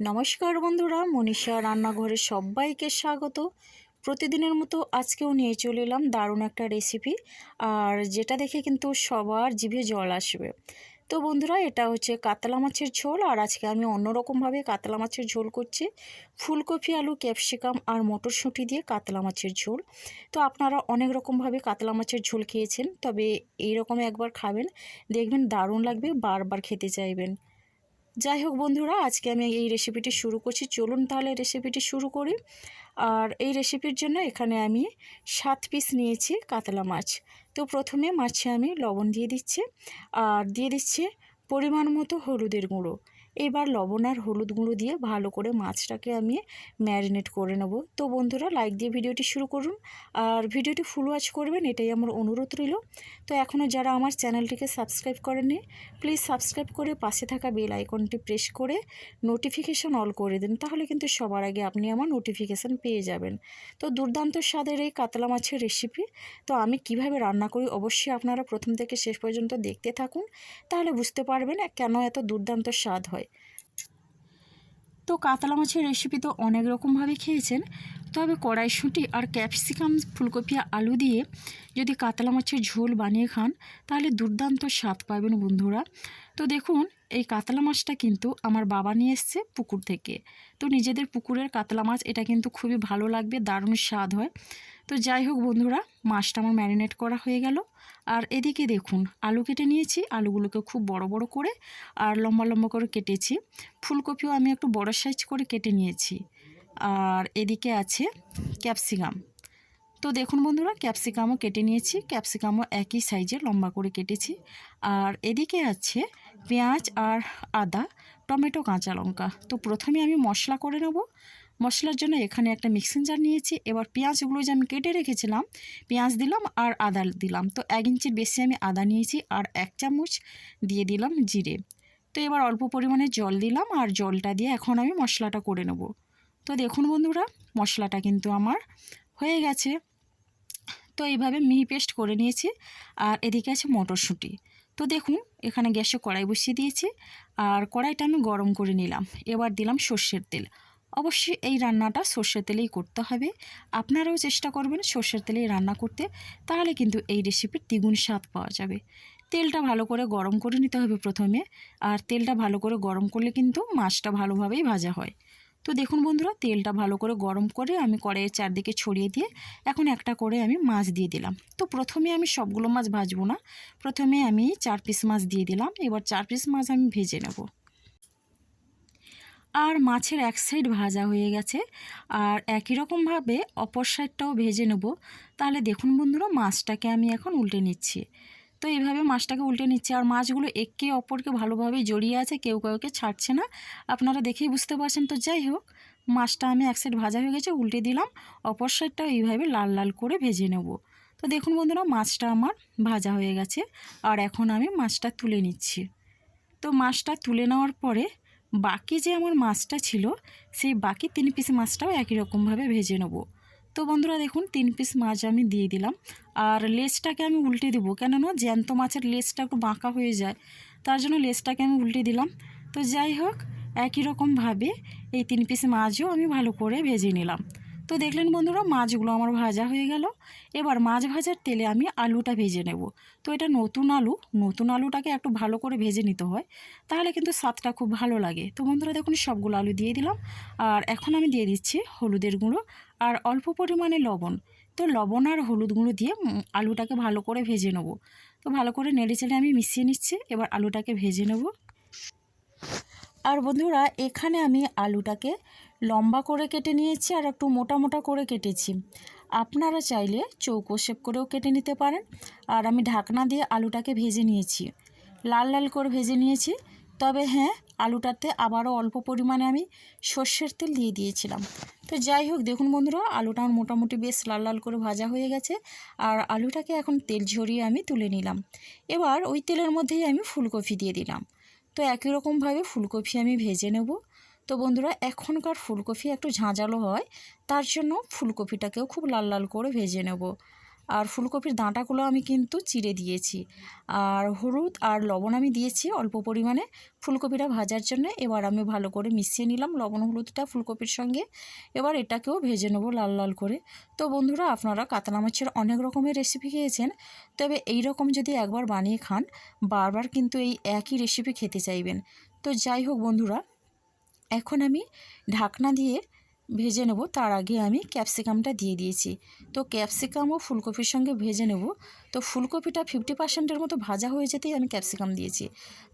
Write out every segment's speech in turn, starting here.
নমস্কার বন্ধুরা, মনীষা রান্নাঘরে সবাইকে স্বাগত। প্রতিদিনের মতো আজকেও নিয়ে চলে এলাম দারুণ একটা রেসিপি আর যেটা দেখে কিন্তু সবার জিভে জল আসবে। তো বন্ধুরা, এটা হচ্ছে কাতলা মাছের ঝোল, আর আজকে আমি অন্যরকমভাবে কাতলা মাছের ঝোল করছি। ফুলকপি, আলু, ক্যাপসিকাম আর মটরশুঁটি দিয়ে কাতলা মাছের ঝোল। তো আপনারা অনেক রকমভাবে কাতলা মাছের ঝোল খেয়েছেন, তবে এই রকম একবার খাবেন, দেখবেন দারুণ লাগবে, বারবার খেতে চাইবেন। যাই হোক বন্ধুরা, আজকে আমি এই রেসিপিটি শুরু করছি। চলুন তাহলে রেসিপিটি শুরু করি। আর এই রেসিপির জন্য এখানে আমি সাত পিস নিয়েছি কাতলা মাছ। তো প্রথমে মাছে আমি লবণ দিয়ে দিচ্ছি। আর দিয়ে দিচ্ছি পরিমাণ মতো হলুদের গুঁড়ো। এবার লবণ আর হলুদ গুঁড়ো দিয়ে ভালো করে মাছটাকে আমি ম্যারিনেট করে নেব। তো বন্ধুরা লাইক দিয়ে ভিডিওটি শুরু করুন। আর ভিডিওটি ফুল ওয়াচ করবেন, এটাই আমার অনুরোধ রইল। তো এখনও যারা আমার চ্যানেলটিকে সাবস্ক্রাইব করেননি প্লিজ সাবস্ক্রাইব করে পাশে থাকা বেল আইকনটি প্রেস করে নোটিফিকেশান অল করে দিন, তাহলে কিন্তু সবার আগে আপনি আমার নোটিফিকেশান পেয়ে যাবেন। তো দুর্দান্ত স্বাদের এই কাতলা মাছের রেসিপি তো আমি কীভাবে রান্না করি অবশ্যই আপনারা প্রথম থেকে শেষ পর্যন্ত দেখতে থাকুন, তাহলে বুঝতে পারবেন কেন এত দুর্দান্ত স্বাদ হয়। তো কাতলা মাছের রেসিপি তো অনেক রকমভাবে খেয়েছেন। তবে কড়াইশুঁটি আর ক্যাপসিকাম, ফুলকপি আলু দিয়ে যদি কাতলা মাছের ঝোল বানিয়ে খান, তাহলে দুর্দান্ত স্বাদ পাবেন বন্ধুরা। তো দেখুন, এই কাতলা মাছটা কিন্তু আমার বাবা নিয়ে এসছে পুকুর থেকে। তো নিজেদের পুকুরের কাতলা মাছ, এটা কিন্তু খুবই ভালো লাগবে, দারুণ স্বাদ হয়। তো যাই হোক বন্ধুরা, মাছটা আমার ম্যারিনেট করা হয়ে গেল। আর এদিকে দেখুন, আলু কেটে নিয়েছি, আলুগুলোকে খুব বড় বড় করে আর লম্বা লম্বা করে কেটেছি। ফুলকপিও আমি একটু বড় সাইজ করে কেটে নিয়েছি। আর এদিকে আছে ক্যাপসিকাম। তো দেখুন বন্ধুরা, ক্যাপসিকামও কেটে নিয়েছি। ক্যাপসিকামও একই সাইজে লম্বা করে কেটেছি। আর এদিকে আছে পেঁয়াজ আর আদা, টমেটো, কাঁচা লঙ্কা। তো প্রথমে আমি মশলা করে নেব। মশলার জন্য এখানে একটা মিক্সিং জার নিয়েছি। এবার পেঁয়াজগুলো যে আমি কেটে রেখেছিলাম, পেঁয়াজ দিলাম আর আদা দিলাম। তো এক ইঞ্চির বেশি আমি আদা নিয়েছি আর এক চামচ দিয়ে দিলাম জিরে। তো এবার অল্প পরিমাণে জল দিলাম আর জলটা দিয়ে এখন আমি মশলাটা করে নেব। তো দেখুন বন্ধুরা, মশলাটা কিন্তু আমার হয়ে গেছে। তো এইভাবে মিহি পেস্ট করে নিয়েছি, আর এদিকে আছে মটরশুঁটি। তো দেখুন, এখানে গ্যাসে কড়াই বসিয়ে দিয়েছি, আর কড়াইটা আমি গরম করে নিলাম। এবার দিলাম সর্ষের তেল। অবশ্যই এই রান্নাটা সর্ষের তেলেই করতে হবে। আপনারাও চেষ্টা করবেন সর্ষের তেলেই রান্না করতে, তাহলে কিন্তু এই রেসিপির দ্বিগুণ স্বাদ পাওয়া যাবে। তেলটা ভালো করে গরম করে নিতে হবে প্রথমে, আর তেলটা ভালো করে গরম করলে কিন্তু মাছটা ভালোভাবেই ভাজা হয়। তো দেখুন বন্ধুরা, তেলটা ভালো করে গরম করে আমি কড়াইয়ের চারদিকে ছড়িয়ে দিয়ে এখন একটা করে আমি মাছ দিয়ে দিলাম। তো প্রথমে আমি সবগুলো মাছ ভাজবো না, প্রথমে আমি চার পিস মাছ দিয়ে দিলাম, এবার চার পিস মাছ আমি ভেজে নেব। আর মাছের এক সাইড ভাজা হয়ে গেছে, আর একই রকমভাবে অপর সাইডটাও ভেজে নেব। তাহলে দেখুন বন্ধুরা, মাছটাকে আমি এখন উল্টে নিচ্ছি। তো এইভাবে মাছটাকে উল্টে নিচ্ছে। আর মাছগুলো একে অপরকে ভালোভাবে জড়িয়ে আছে, কেউ কাউকে ছাড়ছে না। আপনারা দেখেই বুঝতে পারছেন তো। যাই হোক, মাছটা আমি এক সাইড ভাজা হয়ে গেছে, উল্টে দিলাম। অপর সাইডটাও এইভাবে লাল লাল করে ভেজে নেব। তো দেখুন বন্ধুরা, মাছটা আমার ভাজা হয়ে গেছে। আর এখন আমি মাছটা তুলে নিচ্ছি। তো মাছটা তুলে নেওয়ার পরে বাকি যে আমার মাছটা ছিল, সেই বাকি তিন পিস মাছটাও একই রকমভাবে ভেজে নেব। তো বন্ধুরা দেখুন, তিন পিস মাছ আমি দিয়ে দিলাম। আর লেজটাকে আমি উল্টে দেবো। কেননা জ্যান্ত মাছের লেজটা একটু বাঁকা হয়ে যায়, তার জন্য লেজটাকে আমি উল্টে দিলাম। তো যাই হোক, একই রকমভাবে এই তিন পিস মাছও আমি ভালো করে ভেজে নিলাম। তো দেখলেন বন্ধুরা, মাছগুলো আমার ভাজা হয়ে গেল। এবার মাছ ভাজার তেলে আমি আলুটা ভেজে নেব। তো এটা নতুন আলু, নতুন আলুটাকে একটু ভালো করে ভেজে নিতে হয়, তাহলে কিন্তু স্বাদটা খুব ভালো লাগে। তো বন্ধুরা, দেখুন সবগুলো আলু দিয়ে দিলাম। আর এখন আমি দিয়ে দিচ্ছি হলুদের গুঁড়ো আর অল্প পরিমাণে লবণ। তো লবণ আর হলুদ গুঁড়ো দিয়ে আলুটাকে ভালো করে ভেজে নেব। তো ভালো করে নেড়ে চেড়ে আমি মিশিয়ে নিচ্ছি, এবার আলুটাকে ভেজে নেব। আর বন্ধুরা, এখানে আমি আলুটাকে লম্বা করে কেটে নিয়েছি আর একটু মোটা মোটা করে কেটেছি। আপনারা চাইলে চৌকো শেপ করেও কেটে নিতে পারেন। আর আমি ঢাকনা দিয়ে আলুটাকে ভেজে নিয়েছি। লাল লাল করে ভেজে নিয়েছি। তবে হ্যাঁ আলুটাতে আবারও অল্প পরিমাণে আমি সর্ষের তেল দিয়ে দিয়েছিলাম। তো যাই হোক, দেখুন বন্ধুরা, আলুটা আমার মোটামুটি বেশ লাল লাল করে ভাজা হয়ে গেছে। আর আলুটাকে এখন তেল ঝরিয়ে আমি তুলে নিলাম। এবার ওই তেলের মধ্যেই আমি ফুলকপি দিয়ে দিলাম। তো একই রকমভাবে ফুলকপি আমি ভেজে নেব। তো বন্ধুরা, এখনকার ফুলকপি একটু ঝাঁঝালো হয়, তার জন্য ফুলকপিটাকেও খুব লাল লাল করে ভেজে নেব। আর ফুলকপির ডাঁটাগুলো আমি কিন্তু চিড়ে দিয়েছি। আর হলুদ আর লবণ আমি দিয়েছি অল্প পরিমাণে। ফুলকপিটা ভাজার জন্য এবার আমি ভালো করে মিশিয়ে নিলাম লবণ হলুদটা ফুলকপির সঙ্গে। এবার এটাকেও ভেজে নেব লাল লাল করে। তো বন্ধুরা, আপনারা কাতলা মাছের অনেক রকমের রেসিপি খেয়েছেন, তবে এই রকম যদি একবার বানিয়ে খান, বারবার কিন্তু এই একই রেসিপি খেতে চাইবেন। তো যাই হোক বন্ধুরা এখন আমি ঢাকনা দিয়ে ভেজে নেব। তার আগে আমি ক্যাপসিকামটা দিয়ে দিয়েছি। তো ক্যাপসিকাম ও ফুলকপির সঙ্গে ভেজে নেব। তো ফুলকপিটা ফিফটি পার্সেন্টের মতো ভাজা হয়ে যেতেই আমি ক্যাপসিকাম দিয়েছি।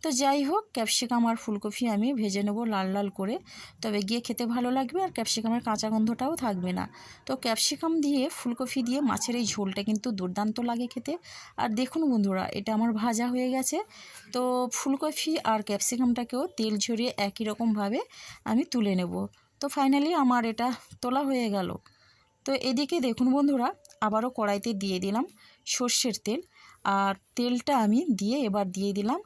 তো যাই হোক, ক্যাপসিকাম আর ফুলকপি আমি ভেজে নেব লাল লাল করে। তবে গিয়ে খেতে ভালো লাগবে আর ক্যাপসিকামের কাঁচা গন্ধটাও থাকবে না। তো ক্যাপসিকাম দিয়ে ফুলকপি দিয়ে মাছের এই ঝোলটা কিন্তু দুর্দান্ত লাগে খেতে। আর দেখুন বন্ধুরা, এটা আমার ভাজা হয়ে গেছে। তো ফুলকপি আর ক্যাপসিকামটাকেও তেল ঝরিয়ে একই রকমভাবে আমি তুলে নেব। তো ফাইনালি আমার এটা তোলা হয়ে গেল। তো এদিকে দেখুন বন্ধুরা, আবারও কড়াইতে দিয়ে দিলাম সর্ষের তেল। আর তেলটা আমি দিয়ে এবার দিয়ে দিলাম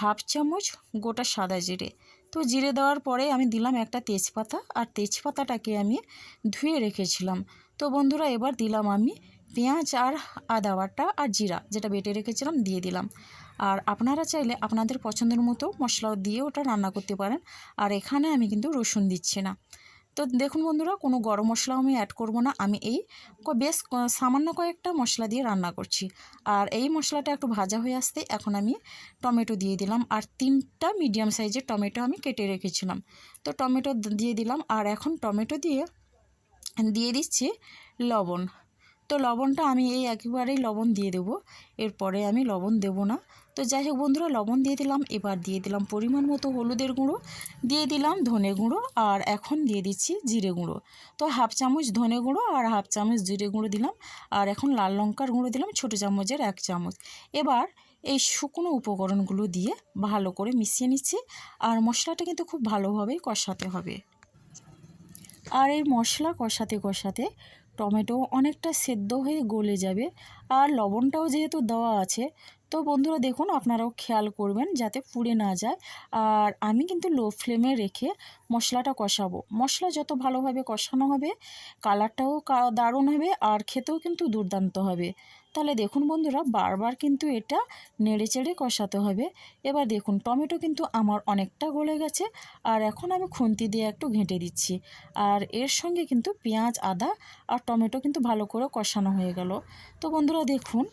হাফ চামচ গোটা সাদা জিরে। তো জিরে দেওয়ার পরে আমি দিলাম একটা তেজপাতা, আর তেজপাতাটাকে আমি ধুয়ে রেখেছিলাম। তো বন্ধুরা, এবার দিলাম আমি পেঁয়াজ আর আদা বাটা আর জিরা, যেটা বেটে রেখেছিলাম, দিয়ে দিলাম। আর আপনারা চাইলে আপনাদের পছন্দের মতো মশলা দিয়ে ওটা রান্না করতে পারেন। আর এখানে আমি কিন্তু রসুন দিচ্ছি না। তো দেখুন বন্ধুরা, কোনো গরম মশলাও আমি অ্যাড করব না। আমি এই বেশ সামান্য কয়েকটা মশলা দিয়ে রান্না করছি। আর এই মশলাটা একটু ভাজা হয়ে আসতে এখন আমি টমেটো দিয়ে দিলাম। আর তিনটা মিডিয়াম সাইজের টমেটো আমি কেটে রেখেছিলাম। তো টমেটো দিয়ে দিলাম। আর এখন টমেটো দিয়ে দিয়ে দিচ্ছি লবণ। তো লবণটা আমি এই একেবারেই লবণ দিয়ে দেবো। এরপরে আমি লবণ দেব না। তো যাই হোক বন্ধুরা, লবণ দিয়ে দিলাম, এবার দিয়ে দিলাম পরিমাণ মতো হলুদের গুঁড়ো। দিয়ে দিলাম ধনে গুঁড়ো আর এখন দিয়ে দিচ্ছি জিরে গুঁড়ো। তো হাফ চামচ ধনে গুঁড়ো আর হাফ চামচ জিরে গুঁড়ো দিলাম আর এখন লাল লঙ্কার গুঁড়ো দিলাম ছোটো চামচের এক চামচ। এবার এই শুকনো উপকরণগুলো দিয়ে ভালো করে মিশিয়ে নিচ্ছি আর মশলাটা কিন্তু খুব ভালোভাবেই কষাতে হবে। আর এই মশলা কষাতে কষাতে টমেটো অনেকটা সেদ্ধ হয়ে গলে যাবে আর লবণটাও যেহেতু দেওয়া আছে, তো বন্ধুরা দেখুন আপনারাও খেয়াল করবেন যাতে পুড়ে না যায়। আর আমি কিন্তু লো ফ্লেমে রেখে মশলাটা কষাবো। মশলা যত ভালোভাবে কষানো হবে, কালারটাও দারুণ হবে আর খেতেও কিন্তু দুর্দান্ত হবে। তাহলে দেখুন বন্ধুরা, বারবার কিন্তু এটা নেড়ে চেড়ে কষাতে হবে। এবার দেখুন, টমেটো কিন্তু আমার অনেকটা গলে গেছে, আর এখন আমি খুন্তি দিয়ে একটু ঘেঁটে দিচ্ছি। আর এর সঙ্গে কিন্তু পেঁয়াজ, আদা আর টমেটো কিন্তু ভালো করে কষানো হয়ে গেল। তো বন্ধুরা, দেখুন,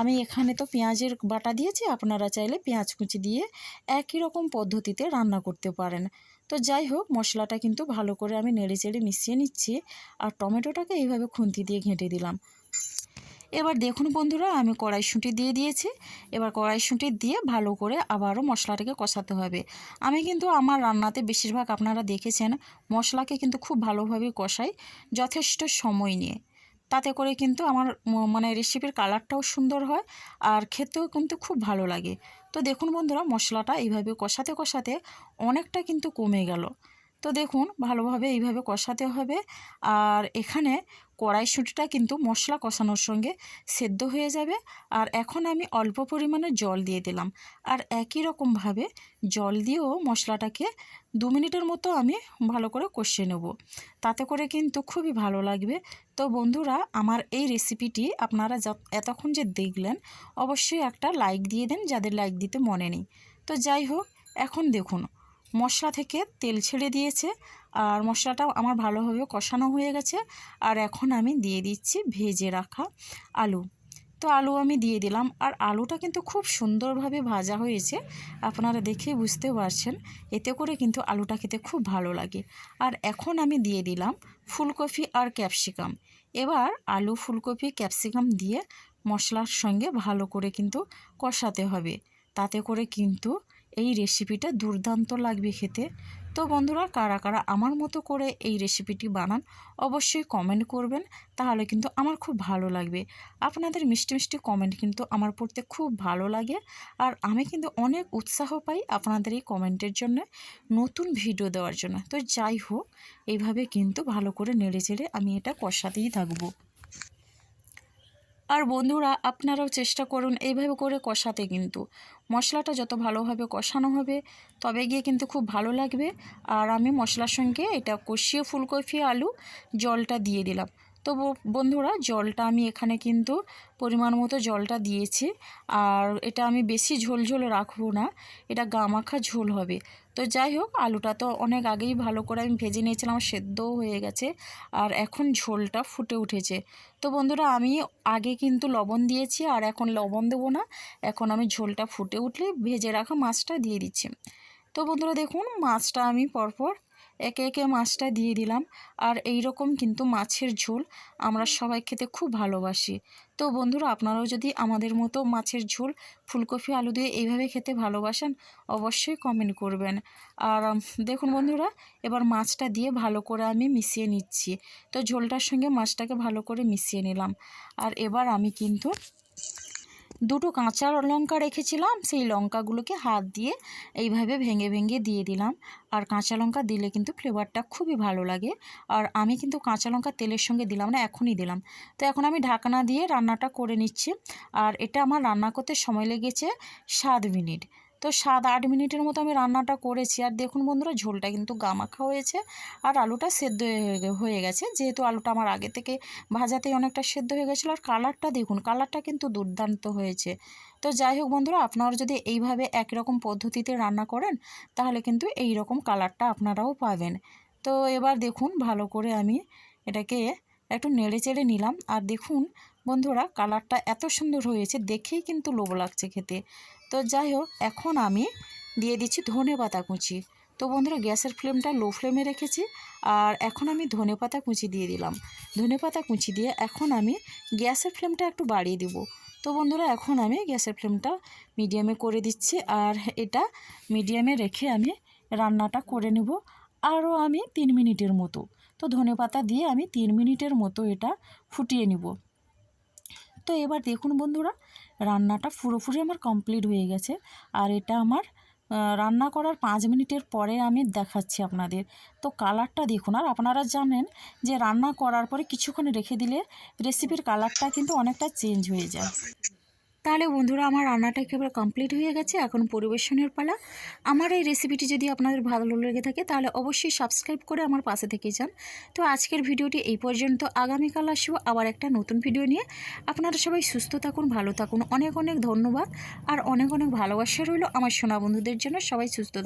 আমি এখানে তো পেঁয়াজের বাটা দিয়েছি, আপনারা চাইলে পেঁয়াজ কুচি দিয়ে একই রকম পদ্ধতিতে রান্না করতে পারেন। তো যাই হোক, মশলাটা কিন্তু ভালো করে আমি নেড়ে চেড়ে মিশিয়ে নিচ্ছি, আর টমেটোটাকে এইভাবে খুন্তি দিয়ে ঘেঁটে দিলাম। এবার দেখুন বন্ধুরা, আমি কড়াইশুঁটি দিয়ে দিয়েছি। এবার কড়াইশুঁটি দিয়ে ভালো করে আবারও মশলাটাকে কষাতে হবে। আমি কিন্তু আমার রান্নাতে বেশিরভাগ আপনারা দেখেছেন, মশলাকে কিন্তু খুব ভালোভাবে কষাই, যথেষ্ট সময় নিয়ে। তাতে করে কিন্তু আমার মানে রেসিপির কালারটাও সুন্দর হয়, আর খেতেও কিন্তু খুব ভালো লাগে। তো দেখুন বন্ধুরা, মশলাটা এইভাবে কষাতে কষাতে অনেকটা কিন্তু কমে গেল। তো দেখুন, ভালোভাবে এইভাবে কষাতে হবে। আর এখানে কড়াইশুঁটিটা কিন্তু মশলা কষানোর সঙ্গে সেদ্ধ হয়ে যাবে। আর এখন আমি অল্প পরিমাণে জল দিয়ে দিলাম। আর একই রকমভাবে জল দিয়েও মশলাটাকে দু মিনিটের মতো আমি ভালো করে কষিয়ে নেব। তাতে করে কিন্তু খুবই ভালো লাগবে। তো বন্ধুরা, আমার এই রেসিপিটি আপনারা এতক্ষণ যে দেখলেন, অবশ্যই একটা লাইক দিয়ে দেন যাদের লাইক দিতে মনে নেই। তো যাই হোক, এখন দেখুন, মশলা থেকে তেল ছেড়ে দিয়েছে। আর মশলাটাও আমার ভালোভাবে কষানো হয়ে গেছে। আর এখন আমি দিয়ে দিচ্ছি ভেজে রাখা আলু। তো আলু আমি দিয়ে দিলাম। আর আলুটা কিন্তু খুব সুন্দরভাবে ভাজা হয়েছে। আপনারা দেখেই বুঝতে পারছেন। এতে করে কিন্তু আলুটা খেতে খুব ভালো লাগে। আর এখন আমি দিয়ে দিলাম ফুলকপি আর ক্যাপসিকাম। এবার আলু, ফুলকপি, ক্যাপসিকাম দিয়ে মশলার সঙ্গে ভালো করে কিন্তু কষাতে হবে। তাতে করে কিন্তু এই রেসিপিটা দুর্দান্ত লাগবে খেতে। তো বন্ধুরা, কারা কারা আমার মতো করে এই রেসিপিটি বানান, অবশ্যই কমেন্ট করবেন, তাহলে কিন্তু আমার খুব ভালো লাগবে। আপনাদের মিষ্টি মিষ্টি কমেন্ট কিন্তু আমার পড়তে খুব ভালো লাগে, আর আমি কিন্তু অনেক উৎসাহ পাই আপনাদের এই কমেন্টের জন্য নতুন ভিডিও দেওয়ার জন্য। তো যাই হোক, এইভাবে কিন্তু ভালো করে নেড়ে চেড়ে আমি এটা কষাতেই থাকব। আর বন্ধুরা, আপনারাও চেষ্টা করুন এইভাবে করে কষাতে কিন্তু। মশলাটা যত ভালোভাবে কষানো হবে, তবে গিয়ে কিন্তু খুব ভালো লাগবে। আর আমি মশলার সঙ্গে এটা কষিয়ে ফুলকপি, আলু, জলটা দিয়ে দিলাম। তো বন্ধুরা জলটা আমি এখানে কিন্তু পরিমাণ মতো জলটা দিয়েছি। আর এটা আমি বেশি ঝোল ঝোল রাখব না, এটা গামাখা ঝোল হবে। তো যাই হোক, আলুটা তো অনেক আগেই ভালো করে আমি ভেজে নিয়েছিলাম, সেদ্ধও হয়ে গেছে আর এখন ঝোলটা ফুটে উঠেছে। তো বন্ধুরা আমি আগে কিন্তু লবণ দিয়েছি, আর এখন লবণ দেবো না, এখন আমি ঝোলটা ফুটে উঠলে ভেজে রাখা মাছটা দিয়ে দিচ্ছি। তো বন্ধুরা দেখুন, মাছটা আমি পরপর একে একে মাছটা দিয়ে দিলাম। আর এই রকম কিন্তু মাছের ঝোল আমরা সবাই খেতে খুব ভালোবাসি। তো বন্ধুরা, আপনারাও যদি আমাদের মতো মাছের ঝোল, ফুলকপি, আলু দিয়ে এইভাবে খেতে ভালোবাসেন, অবশ্যই কমেন্ট করবেন। আর দেখুন বন্ধুরা, এবার মাছটা দিয়ে ভালো করে আমি মিশিয়ে নিচ্ছি। তো ঝোলটার সঙ্গে মাছটাকে ভালো করে মিশিয়ে নিলাম। আর এবার আমি কিন্তু দুটো কাঁচা লঙ্কা রেখেছিলাম, সেই লঙ্কাগুলোকে হাত দিয়ে এইভাবে ভেঙে ভেঙে দিয়ে দিলাম। আর কাঁচা লঙ্কা দিলে কিন্তু ফ্লেভারটা খুবই ভালো লাগে। আর আমি কিন্তু কাঁচা লঙ্কা তেলের সঙ্গে দিলাম না, এখনই দিলাম। তো এখন আমি ঢাকনা দিয়ে রান্নাটা করে নিচ্ছি। আর এটা আমার রান্না করতে সময় লেগেছে সাত মিনিট। তো সাত আট মিনিটের মতো আমি রান্নাটা করেছি। আর দেখুন বন্ধুরা, ঝোলটা কিন্তু গামাখা হয়েছে আর আলুটা সেদ্ধ হয়ে গেছে। যেহেতু আলুটা আমার আগে থেকে ভাজাতেই অনেকটা সেদ্ধ হয়ে গেছিল আর কালারটা দেখুন, কালারটা কিন্তু দুর্দান্ত হয়েছে। তো যাই হোক বন্ধুরা, আপনারা যদি এইভাবে একই রকম পদ্ধতিতে রান্না করেন, তাহলে কিন্তু এই রকম কালারটা আপনারাও পাবেন। তো এবার দেখুন, ভালো করে আমি এটাকে একটু নেড়ে চেড়ে নিলাম। আর দেখুন বন্ধুরা, কালারটা এত সুন্দর হয়েছে, দেখেই কিন্তু লোভ লাগছে খেতে। তো যাই হোক, এখন আমি দিয়ে দিচ্ছি ধনে পাতা কুচি। তো বন্ধুরা, গ্যাসের ফ্লেমটা লো ফ্লেমে রেখেছি আর এখন আমি ধনে পাতা কুচি দিয়ে দিলাম। ধনে পাতা কুচি দিয়ে এখন আমি গ্যাসের ফ্লেমটা একটু বাড়িয়ে দিব। তো বন্ধুরা, এখন আমি গ্যাসের ফ্লেমটা মিডিয়ামে করে দিচ্ছি আর এটা মিডিয়ামে রেখে আমি রান্নাটা করে নেব আরও আমি তিন মিনিটের মতো। তো ধনে পাতা দিয়ে আমি তিন মিনিটের মতো এটা ফুটিয়ে নিব। তো এবার দেখুন বন্ধুরা রান্নাটা পুরোপুরি আমার কমপ্লিট হয়ে গেছে। আর এটা আমার রান্না করার পাঁচ মিনিটের পরে আমি দেখাচ্ছি আপনাদের। তো কালারটা দেখুন, আর আপনারা জানেন যে রান্না করার পরে কিছুক্ষণ রেখে দিলে রেসিপির কালারটা কিন্তু অনেকটা চেঞ্জ হয়ে যায়। তাহলে বন্ধুরা, আমার রান্নাটা একেবারে কমপ্লিট হয়ে গেছে। এখন পরিবেশনের পালা। আমার এই রেসিপিটি যদি আপনাদের ভালো লেগে থাকে, তাহলে অবশ্যই সাবস্ক্রাইব করে আমার পাশে থেকে যান। তো আজকের ভিডিওটি এই পর্যন্ত। আগামীকাল আসব আবার একটা নতুন ভিডিও নিয়ে। আপনারা সবাই সুস্থ থাকুন, ভালো থাকুন। অনেক অনেক ধন্যবাদ। আর অনেক অনেক ভালোবাসা রইল আমার সোনা বন্ধুদের জন্য। সবাই সুস্থ থাকুন